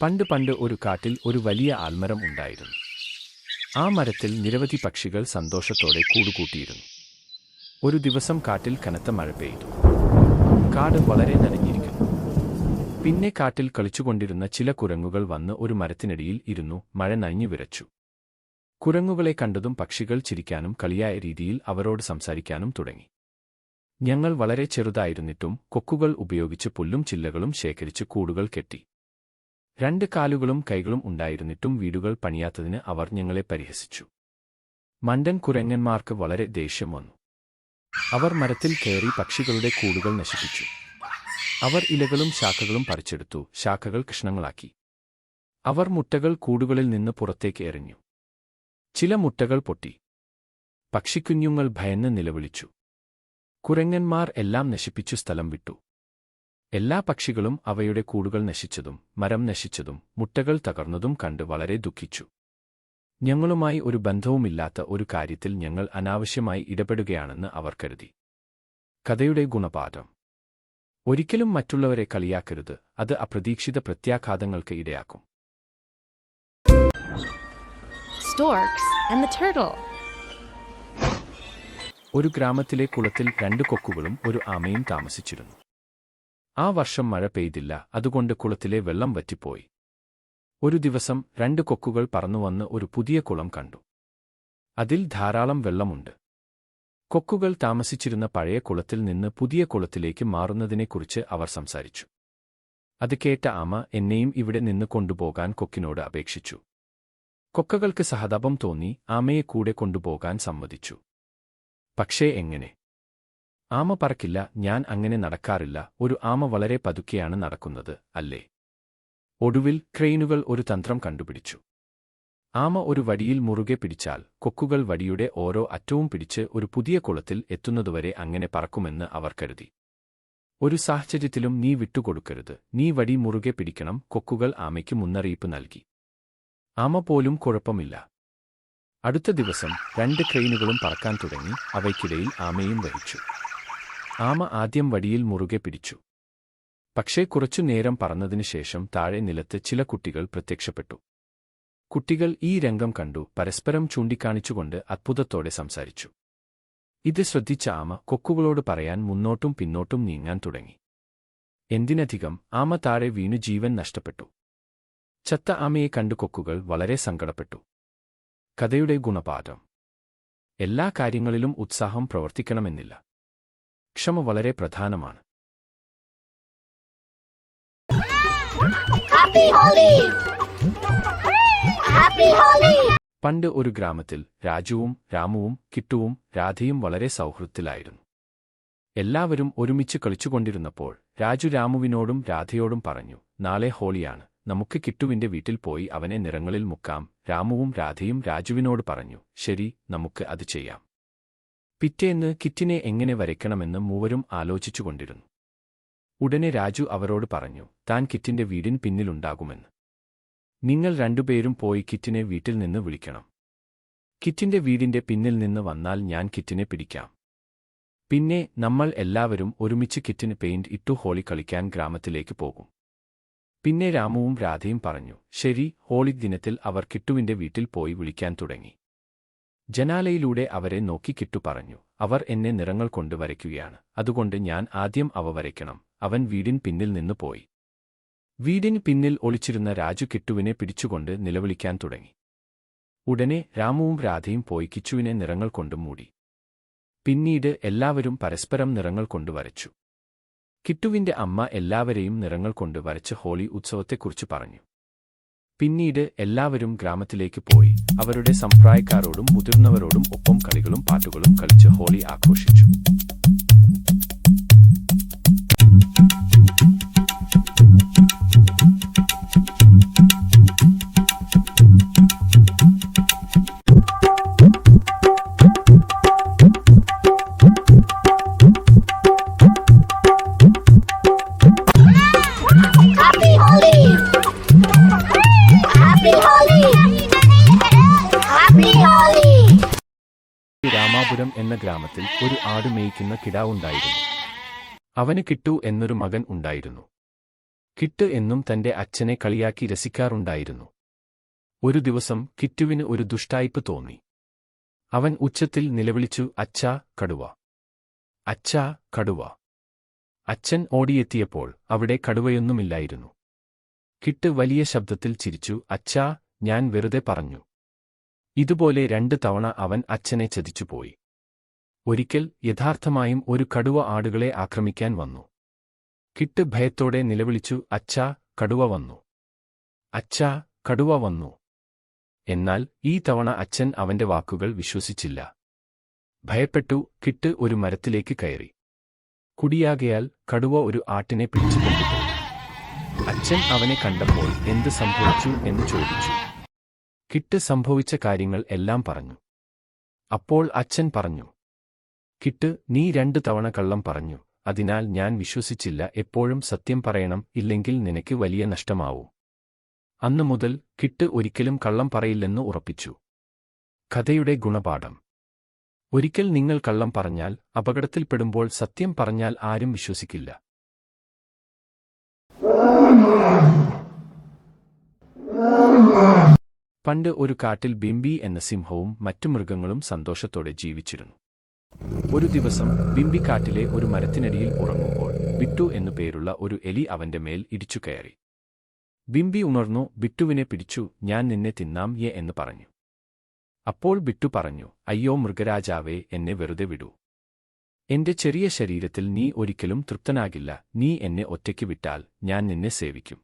പണ്ട് പണ്ട് ഒരു കാട്ടിൽ ഒരു വലിയ ആൽമരം ഉണ്ടായിരുന്നു. ആ മരത്തിൽ നിരവധി പക്ഷികൾ സന്തോഷത്തോടെ കൂടുകൂട്ടിയിരുന്നു. ഒരു ദിവസം കാട്ടിൽ കനത്ത മഴ പെയ്തു. കാട് വളരെ നനഞ്ഞിരിക്കുന്നു. പിന്നെ കാട്ടിൽ കളിച്ചുകൊണ്ടിരുന്ന ചില കുരങ്ങുകൾ വന്ന് ഒരു മരത്തിനടിയിൽ ഇരുന്നു മഴ നനഞ്ഞു വിരച്ചു കുരങ്ങുകളെ കണ്ടതും പക്ഷികൾ ചിരിക്കാനും കളിയായ രീതിയിൽ അവരോട് സംസാരിക്കാനും തുടങ്ങി. ഞങ്ങൾ വളരെ ചെറുതായിരുന്നിട്ടും കൊക്കുകൾ ഉപയോഗിച്ച് പുല്ലും ചില്ലകളും ശേഖരിച്ച് കൂടുകൾ കെട്ടി. രണ്ട് കാലുകളും കൈകളും ഉണ്ടായിരുന്നിട്ടും വീടുകൾ പണിയാത്തതിന് അവർ ഞങ്ങളെ പരിഹസിച്ചു. മണ്ടൻ കുരങ്ങന്മാർക്ക് വളരെ ദേഷ്യം വന്നു. അവർ മരത്തിൽ കയറി പക്ഷികളുടെ കൂടുകൾ നശിപ്പിച്ചു. അവർ ഇലകളും ശാഖകളും പറിച്ചെടുത്തു ശാഖകൾ കഷ്ണങ്ങളാക്കി. അവർ മുട്ടകൾ കൂടുകളിൽ നിന്ന് പുറത്തേക്ക് എറിഞ്ഞു. ചില മുട്ടകൾ പൊട്ടി. പക്ഷിക്കുഞ്ഞുങ്ങൾ ഭയന്ന് നിലവിളിച്ചു. കുരങ്ങന്മാർ എല്ലാം നശിപ്പിച്ചു സ്ഥലം വിട്ടു. എല്ലാ പക്ഷികളും അവയുടെ കൂടുകൾ നശിച്ചതും മരം നശിച്ചതും മുട്ടകൾ തകർന്നതും കണ്ട് വളരെ ദുഃഖിച്ചു. ഞങ്ങളുമായി ഒരു ബന്ധവുമില്ലാത്ത ഒരു കാര്യത്തിൽ ഞങ്ങൾ അനാവശ്യമായി ഇടപെടുകയാണെന്ന് അവർ കരുതി. കഥയുടെ ഗുണപാഠം. ഒരിക്കലും മറ്റുള്ളവരെ കളിയാക്കരുത് അത് അപ്രതീക്ഷിത പ്രത്യാഘാതങ്ങൾക്ക് ഇടയാക്കും. Storks and the turtle. ഒരു ഗ്രാമത്തിലെ കുളത്തിൽ രണ്ട് കൊക്കുകളും ഒരു ആമയും താമസിച്ചിരുന്നു. ആ വർഷം മഴ പെയ്തില്ല അതുകൊണ്ട് കുളത്തിലെ വെള്ളം വറ്റിപ്പോയി. ഒരു ദിവസം രണ്ട് കൊക്കുകൾ പറന്നുവന്ന് ഒരു പുതിയ കുളം കണ്ടു. അതിൽ ധാരാളം വെള്ളമുണ്ട്. കൊക്കുകൾ താമസിച്ചിരുന്ന പഴയ കുളത്തിൽ നിന്ന് പുതിയ കുളത്തിലേക്ക് മാറുന്നതിനെക്കുറിച്ച് അവർ സംസാരിച്ചു. അത് കേട്ട ആമ എന്നെയും ഇവിടെ നിന്ന് കൊണ്ടുപോകാൻ കൊക്കിനോട് അപേക്ഷിച്ചു. കൊക്കകൾക്ക് സഹതാപം തോന്നി ആമയെ കൂടെ കൊണ്ടുപോകാൻ സമ്മതിച്ചു. പക്ഷേ എങ്ങനെ? ആമ പറക്കില്ല ഞാൻ അങ്ങനെ നടക്കാറില്ല. ഒരു ആമ വളരെ പതുക്കെയാണ് നടക്കുന്നത് അല്ലേ? ഒടുവിൽ ക്രെയിനുകൾ ഒരു തന്ത്രം കണ്ടുപിടിച്ചു. ആമ ഒരു വടിയിൽ മുറുകെ പിടിച്ചാൽ കൊക്കുകൾ വടിയുടെ ഓരോ അറ്റവും പിടിച്ച് ഒരു പുതിയ കുളത്തിൽ എത്തുന്നതുവരെ അങ്ങനെ പറക്കുമെന്ന് അവർ കരുതി. ഒരു സാഹചര്യത്തിലും നീ വിട്ടുകൊടുക്കരുത്. നീ വടി മുറുകെ പിടിക്കണം കൊക്കുകൾ ആമയ്ക്ക് മുന്നറിയിപ്പ് നൽകി. ആമ പോലും കുഴപ്പമില്ല. അടുത്ത ദിവസം രണ്ട് ക്രെയിനുകളും പറക്കാൻ തുടങ്ങി അവയ്ക്കിടയിൽ ആമയും വഹിച്ചു. ആമ ആദ്യം വടിയിൽ മുറുകെ പിടിച്ചു. പക്ഷേ കുറച്ചു നേരം പറന്നതിനു ശേഷം താഴെ നിലത്ത് ചില കുട്ടികൾ പ്രത്യക്ഷപ്പെട്ടു. കുട്ടികൾ ഈ രംഗം കണ്ടു പരസ്പരം ചൂണ്ടിക്കാണിച്ചുകൊണ്ട് അത്ഭുതത്തോടെ സംസാരിച്ചു. ഇത് ശ്രദ്ധിച്ച ആമ കൊക്കുകളോട് പറയാൻ മുന്നോട്ടും പിന്നോട്ടും നീങ്ങാൻ തുടങ്ങി. എന്തിനധികം ആമ താഴെ വീണു ജീവൻ നഷ്ടപ്പെട്ടു. ചത്ത ആമയെ കണ്ടു കൊക്കുകൾ വളരെ സങ്കടപ്പെട്ടു. കഥയുടെ ഗുണപാഠം. എല്ലാ കാര്യങ്ങളിലും ഉത്സാഹം പ്രവർത്തിക്കണമെന്നില്ല. ക്ഷമ വളരെ പ്രധാനമാണ്! പണ്ട് ഒരു ഗ്രാമത്തിൽ രാജുവും രാമുവും കിട്ടുവും രാധയും വളരെ സൗഹൃദത്തിലായിരുന്നു. എല്ലാവരും ഒരുമിച്ച് കളിച്ചുകൊണ്ടിരുന്നപ്പോൾ രാജു രാമുവിനോടും രാധയോടും പറഞ്ഞു നാളെ ഹോളിയാണ്. നമുക്ക് കിട്ടുവിന്റെ വീട്ടിൽ പോയി അവനെ നിറങ്ങളിൽ മുക്കാം. രാമുവും രാധയും രാജുവിനോട് പറഞ്ഞു ശരി നമുക്ക് അത് ചെയ്യാം. പിറ്റേന്ന് കിറ്റിനെ എങ്ങനെ വരയ്ക്കണമെന്ന് മൂവരും ആലോചിച്ചുകൊണ്ടിരുന്നു. ഉടനെ രാജു അവരോട് പറഞ്ഞു താൻ കിറ്റിന്റെ വീടിന് പിന്നിലുണ്ടാകുമെന്ന്. നിങ്ങൾ രണ്ടുപേരും പോയി കിറ്റിനെ വീട്ടിൽ നിന്ന് വിളിക്കണം. കിറ്റിന്റെ വീടിന്റെ പിന്നിൽ നിന്ന് വന്നാൽ ഞാൻ കിറ്റിനെ പിടിക്കാം. പിന്നെ നമ്മൾ എല്ലാവരും ഒരുമിച്ച് കിറ്റിന് പെയിന്റ് ഇട്ടു ഹോളി കളിക്കാൻ ഗ്രാമത്തിലേക്ക് പോകും. പിന്നെ രാമുവും രാധയും പറഞ്ഞു ശരി ഹോളി ദിനത്തിൽ അവർ കിട്ടുവിന്റെ വീട്ടിൽ പോയി വിളിക്കാൻ തുടങ്ങി. ജനാലയിലൂടെ അവരെ നോക്കി കിട്ടു പറഞ്ഞു അവർ എന്നെ നിറങ്ങൾ കൊണ്ട് വരയ്ക്കുകയാണ് അതുകൊണ്ട് ഞാൻ ആദ്യം അവ വരയ്ക്കണം. അവൻ വീടിൻ പിന്നിൽ നിന്ന് പോയി. വീടിന് പിന്നിൽ ഒളിച്ചിരുന്ന രാജു കിട്ടുവിനെ പിടിച്ചുകൊണ്ട് നിലവിളിക്കാൻ തുടങ്ങി. ഉടനെ രാമുവും രാധയും പോയി കിച്ചുവിനെ നിറങ്ങൾ കൊണ്ടും മൂടി. പിന്നീട് എല്ലാവരും പരസ്പരം നിറങ്ങൾ കൊണ്ട് വരച്ചു. കിട്ടുവിന്റെ അമ്മ എല്ലാവരെയും നിറങ്ങൾ കൊണ്ട് വരച്ച് ഹോളി ഉത്സവത്തെക്കുറിച്ച് പറഞ്ഞു. പിന്നീട് എല്ലാവരും ഗ്രാമത്തിലേക്ക് പോയി. അവരുടെ സമ്പ്രായക്കാരോടും മുതിർന്നവരോടും ഒപ്പം കളികളും പാട്ടുകളും കളിച്ച് ഹോളി ആഘോഷിച്ചു. രാമാപുരം എന്ന ഗ്രാമത്തിൽ ഒരു ആട് മേയ്ക്കുന്ന കിടാവുണ്ടായിരുന്നു അവന് കിട്ടു എന്നൊരു മകൻ ഉണ്ടായിരുന്നു. കിട്ട് എന്നും തന്റെ അച്ഛനെ കളിയാക്കി രസിക്കാറുണ്ടായിരുന്നു. ഒരു ദിവസം കിറ്റുവിന് ഒരു ദുഷ്ടായ്പ് തോന്നി. അവൻ ഉച്ചത്തിൽ നിലവിളിച്ചു അച്ഛാ കടുവ. അച്ഛാ കടുവ. അച്ഛൻ ഓടിയെത്തിയപ്പോൾ അവിടെ കടുവയൊന്നുമില്ലായിരുന്നു. കിട്ട് വലിയ ശബ്ദത്തിൽ ചിരിച്ചു അച്ഛാ ഞാൻ വെറുതെ പറഞ്ഞു. ഇതുപോലെ രണ്ട് തവണ അവൻ അച്ഛനെ ചതിച്ചുപോയി. ഒരിക്കൽ യഥാർത്ഥമായും ഒരു കടുവ ആടുകളെ ആക്രമിക്കാൻ വന്നു. കിട്ട് ഭയത്തോടെ നിലവിളിച്ചു അച്ഛാ കടുവ വന്നു. അച്ഛാ കടുവ വന്നു. എന്നാൽ ഈ തവണ അച്ഛൻ അവന്റെ വാക്കുകൾ വിശ്വസിച്ചില്ല. ഭയപ്പെട്ടു കിട്ട് ഒരു മരത്തിലേക്ക് കയറി. കുടിയാകയാൽ കടുവ ഒരു ആട്ടിനെ പിടിച്ചു അച്ഛൻ അവനെ കണ്ടപ്പോൾ എന്ത് സംഭവിച്ചു എന്ന് ചോദിച്ചു. കിട്ട് സംഭവിച്ച കാര്യങ്ങൾ എല്ലാം പറഞ്ഞു. അപ്പോൾ അച്ഛൻ പറഞ്ഞു കിട്ട് നീ രണ്ടു തവണ കള്ളം പറഞ്ഞു. അതിനാൽ ഞാൻ വിശ്വസിച്ചില്ല എപ്പോഴും സത്യം പറയണം ഇല്ലെങ്കിൽ നിനക്ക് വലിയ നഷ്ടമാവൂ. അന്നു മുതൽ കിട്ട് ഒരിക്കലും കള്ളം പറയില്ലെന്ന് ഉറപ്പിച്ചു. കഥയുടെ ഗുണപാഠം. ഒരിക്കൽ നിങ്ങൾ കള്ളം പറഞ്ഞാൽ അപകടത്തിൽപ്പെടുമ്പോൾ സത്യം പറഞ്ഞാൽ ആരും വിശ്വസിക്കില്ല. പണ്ട് ഒരു കാട്ടിൽ ബിംബി എന്ന സിംഹവും മറ്റു മൃഗങ്ങളും സന്തോഷത്തോടെ ജീവിച്ചിരുന്നു. ഒരു ദിവസം ബിംബിക്കാട്ടിലെ ഒരു മരത്തിനടിയിൽ ഉറങ്ങുമ്പോൾ ബിട്ടു എന്നു പേരുള്ള ഒരു എലി അവന്റെ മേൽ ഇടിച്ചു കയറി. ബിംബി ഉണർന്നു ബിട്ടുവിനെ പിടിച്ചു ഞാൻ നിന്നെ തിന്നാം യെ എന്ന് പറഞ്ഞു. അപ്പോൾ ബിട്ടു പറഞ്ഞു അയ്യോ മൃഗരാജാവേ എന്നെ വെറുതെ വിടൂ. എന്റെ ചെറിയ ശരീരത്തിൽ നീ ഒരിക്കലും തൃപ്തനാകില്ല. നീ എന്നെ ഒറ്റയ്ക്ക് വിട്ടാൽ ഞാൻ നിന്നെ സേവിക്കും.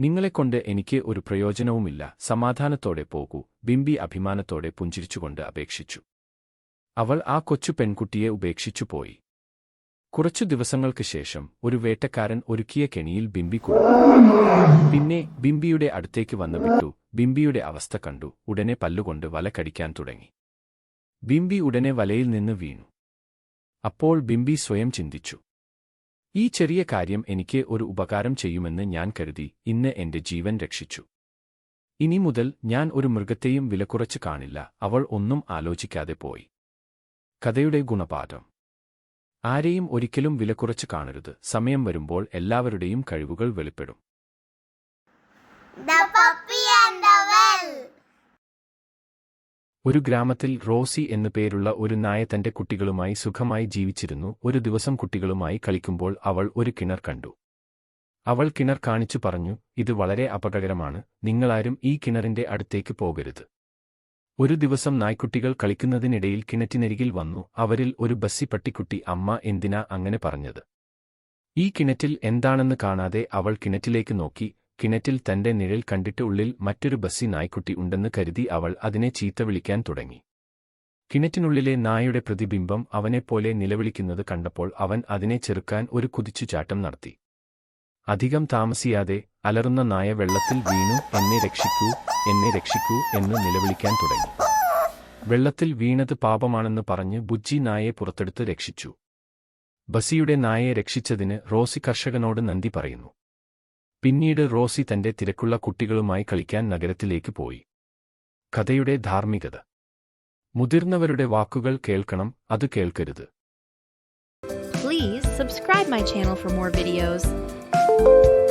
നിങ്ങളെക്കൊണ്ട് എനിക്ക് ഒരു പ്രയോജനവുമില്ല. സമാധാനത്തോടെ പോകൂ. ബിംബി അഭിമാനത്തോടെ പുഞ്ചിരിച്ചുകൊണ്ട് അപേക്ഷിച്ചു. അവൾ ആ കൊച്ചു പെൺകുട്ടിയെ ഉപേക്ഷിച്ചു പോയി കുറച്ചു ദിവസങ്ങൾക്ക് ശേഷം ഒരു വേട്ടക്കാരൻ ഒരുക്കിയ കെണിയിൽ ബിംബി കൊടുത്തു പിന്നെ ബിംബിയുടെ അടുത്തേക്ക് വന്നു വിട്ടു. ബിംബിയുടെ അവസ്ഥ കണ്ടു. ഉടനെ പല്ലുകൊണ്ട് വല കടിക്കാൻ തുടങ്ങി. ബിംബി ഉടനെ വലയിൽ നിന്ന് വീണു. അപ്പോൾ ബിംബി സ്വയം ചിന്തിച്ചു. ഈ ചെറിയ കാര്യം എനിക്ക് ഒരു ഉപകാരം ചെയ്യുമെന്ന് ഞാൻ കരുതി. ഇന്ന് എന്റെ ജീവൻ രക്ഷിച്ചു. ഇനി മുതൽ ഞാൻ ഒരു മൃഗത്തെയും വിലക്കുറച്ച് കാണില്ല. അവൾ ഒന്നും ആലോചിക്കാതെ പോയി. കഥയുടെ ഗുണപാഠം. ആരെയും ഒരിക്കലും വിലക്കുറച്ച് കാണരുത്. സമയം വരുമ്പോൾ എല്ലാവരുടെയും കഴിവുകൾ വെളിപ്പെടും. ഒരു ഗ്രാമത്തിൽ റോസി എന്നു പേരുള്ള ഒരു നായ തന്റെ കുട്ടികളുമായി സുഖമായി ജീവിച്ചിരുന്നു. ഒരു ദിവസം കുട്ടികളുമായി കളിക്കുമ്പോൾ അവൾ ഒരു കിണർ കണ്ടു. അവൾ കിണർ കാണിച്ചു പറഞ്ഞു ഇത് വളരെ അപകടകരമാണ്. നിങ്ങളാരും ഈ കിണറിന്റെ അടുത്തേക്ക് പോകരുത്. ഒരു ദിവസം നായ്ക്കുട്ടികൾ കളിക്കുന്നതിനിടയിൽ കിണറ്റിനരികിൽ വന്നു. അവരിൽ ഒരു ബസ്സി പട്ടിക്കുട്ടി അമ്മ എന്തിനാ? അങ്ങനെ പറഞ്ഞത്. ഈ കിണറ്റിൽ എന്താണെന്ന് കാണാതെ അവൾ കിണറ്റിലേക്ക് നോക്കി. കിണറ്റിൽ തന്റെ നിഴൽ കണ്ടിട്ട് ഉള്ളിൽ മറ്റൊരു ബസ്സി നായ്ക്കുട്ടി ഉണ്ടെന്ന് കരുതി അവൾ അതിനെ ചീത്ത വിളിക്കാൻ തുടങ്ങി. കിണറ്റിനുള്ളിലെ നായയുടെ പ്രതിബിംബം അവനെപ്പോലെ നിലവിളിക്കുന്നത് കണ്ടപ്പോൾ അവൻ അതിനെ ചെറുക്കാൻ ഒരു കുതിച്ചുചാട്ടം നടത്തി. അധികം താമസിയാതെ അലറുന്ന നായ വെള്ളത്തിൽ വീണു എന്നെ രക്ഷിക്കൂ എന്നെ രക്ഷിക്കൂ എന്ന് നിലവിളിക്കാൻ തുടങ്ങി. വെള്ളത്തിൽ വീണത് പാപമാണെന്ന് പറഞ്ഞ് ബുജ്ജി നായെ പുറത്തെടുത്ത് രക്ഷിച്ചു. ബസിയുടെ നായയെ രക്ഷിച്ചതിന് റോസി കർഷകനോട് നന്ദി പറയുന്നു. പിന്നീട് റോസി തന്റെ തിരക്കുള്ള കുട്ടികളുമായി കളിക്കാൻ നഗരത്തിലേക്ക് പോയി. കഥയുടെ ധാർമ്മികത. മുതിർന്നവരുടെ വാക്കുകൾ കേൾക്കണം അത് കേൾക്കരുത്. Please subscribe my channel for more videos. Thank you.